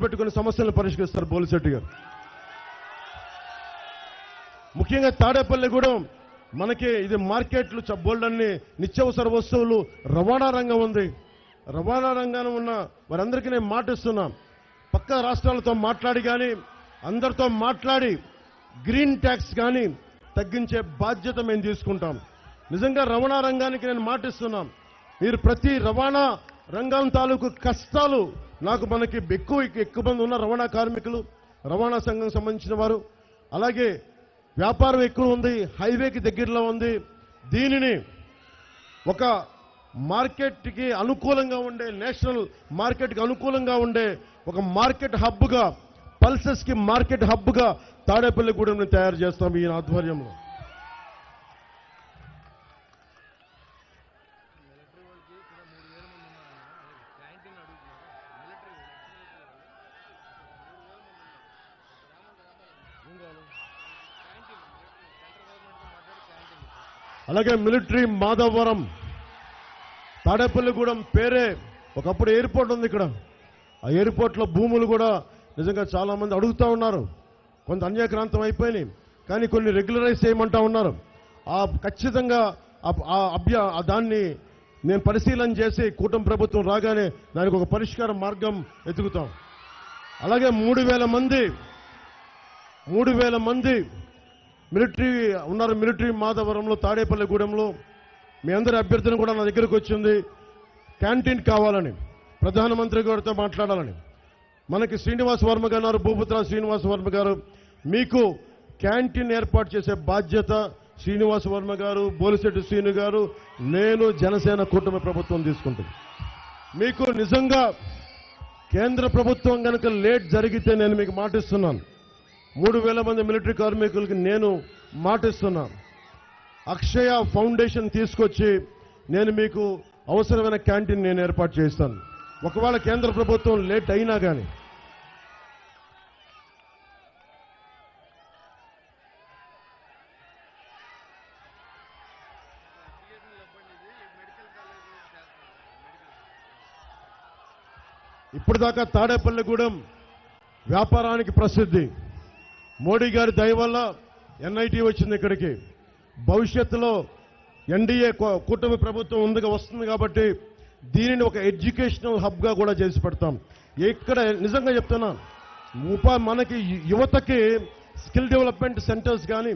పెట్టుకుని సమస్యలను పరిష్కరిస్తారు బోలిశెట్టి గారు. ముఖ్యంగా తాడేపల్లిగూడెం మనకి ఇది మార్కెట్లు చ- నిత్యావసర వస్తువులు రవాణా రంగం ఉంది. రవాణా రంగాన్ని ఉన్న వారందరికీ నేను మాటిస్తున్నాం. పక్క రాష్ట్రాలతో మాట్లాడి కానీ అందరితో మాట్లాడి గ్రీన్ ట్యాక్స్ కానీ తగ్గించే బాధ్యత మేము తీసుకుంటాం. నిజంగా రవాణా రంగానికి నేను మాటిస్తున్నాం. మీరు ప్రతి రవాణా రంగం తాలూకు కష్టాలు నాకు మనకి ఎక్కువ ఎక్కువ మంది ఉన్న రవాణా కార్మికులు రవాణా సంఘం సంబంధించిన వారు. అలాగే వ్యాపారం ఎక్కువ ఉంది హైవేకి దగ్గరలో ఉంది. దీనిని ఒక మార్కెట్కి అనుకూలంగా ఉండే నేషనల్ మార్కెట్కి అనుకూలంగా ఉండే ఒక మార్కెట్ హబ్గా పల్సెస్కి మార్కెట్ హబ్గా తాడేపల్లిగూడెంని తయారు చేస్తాం ఈ ఆధ్వర్యంలో మిలిటరీ వాళ్ళకి ఇక్కడ మూడు వేల మంది ఉన్నారన్న క్యాంటీన్ అడుగుతున్నారు మిలిటరీ మూడు వేల మంది ఉన్నారు క్యాంటీన్ సెంట్రల్ గవర్నమెంట్తో మాట్లాడి క్యాంటీన్ అలాగే మిలిటరీ మాధవరం తాడేపల్లిగూడెం పేరే ఒకప్పుడు ఎయిర్పోర్ట్ ఉంది ఇక్కడ. ఆ ఎయిర్పోర్ట్లో భూములు కూడా నిజంగా చాలామంది అడుగుతూ అడుగుతా ఉన్నారు. కొంత అన్యాక్రాంతం అయిపోయినాయి. కానీ కొన్ని రెగ్యులరైజ్ చేయమంటా ఉన్నారు. ఆ ఖచ్చితంగా ఆ- అభ్య దాన్ని నేను పరిశీలన చేసి కూటమి ప్రభుత్వం రాగానే దానికి ఒక పరిష్కార మార్గం వెతుకుతాం. అలాగే మూడు వేల మంది మూడు వేల మంది మిలిటరీ ఉన్నారు మిలిటరీ మాధవరంలో తాడేపల్లిగూడెంలో మీ అందరి అభ్యర్థన కూడా నా దగ్గరకు వచ్చింది. క్యాంటీన్ కావాలని ప్రధానమంత్రి గారితో మాట్లాడాలని. మనకి శ్రీనివాస్ వర్మ గారు ఉన్నారు, భూపుత్ర శ్రీనివాస్ వర్మ గారు మీకు క్యాంటీన్ ఏర్పాటు చేసే బాధ్యత శ్రీనివాస్ వర్మ గారు బోలిశెట్టి శ్రీను గారు నేను జనసేన కూటమి ప్రభుత్వం తీసుకుంటుంది. మీకు నిజంగా కేంద్ర ప్రభుత్వం కనుక లేట్ జరిగితే నేను మీకు మాటిస్తున్నాను. మూడు వేల మంది మిలిటరీ కార్మికులకి నేను మాటిస్తున్నాను. అక్షయ ఫౌండేషన్ తీసుకొచ్చి నేను మీకు అవసరమైన క్యాంటీన్ నేను ఏర్పాటు చేస్తాను. ఒకవేళ కేంద్ర ప్రభుత్వం లేట్ అయినా కానీ ఇప్పటిదాకా తాడేపల్లిగూడెం వ్యాపారానికి ప్రసిద్ధి. మోడీ గారి దయ వల్ల ఎన్ఐటి వచ్చింది ఇక్కడికి. భవిష్యత్తులో ఎన్డీఏ కుటుంబ కూటమి ప్రభుత్వం ఉందిగా వస్తుంది కాబట్టి దీనిని ఒక ఎడ్యుకేషనల్ హబ్గా కూడా చేసి పెడతాం. ఇక్కడ నిజంగా చెప్తున్నా ఉపా మనకి యువతకి స్కిల్ డెవలప్మెంట్ సెంటర్స్ కానీ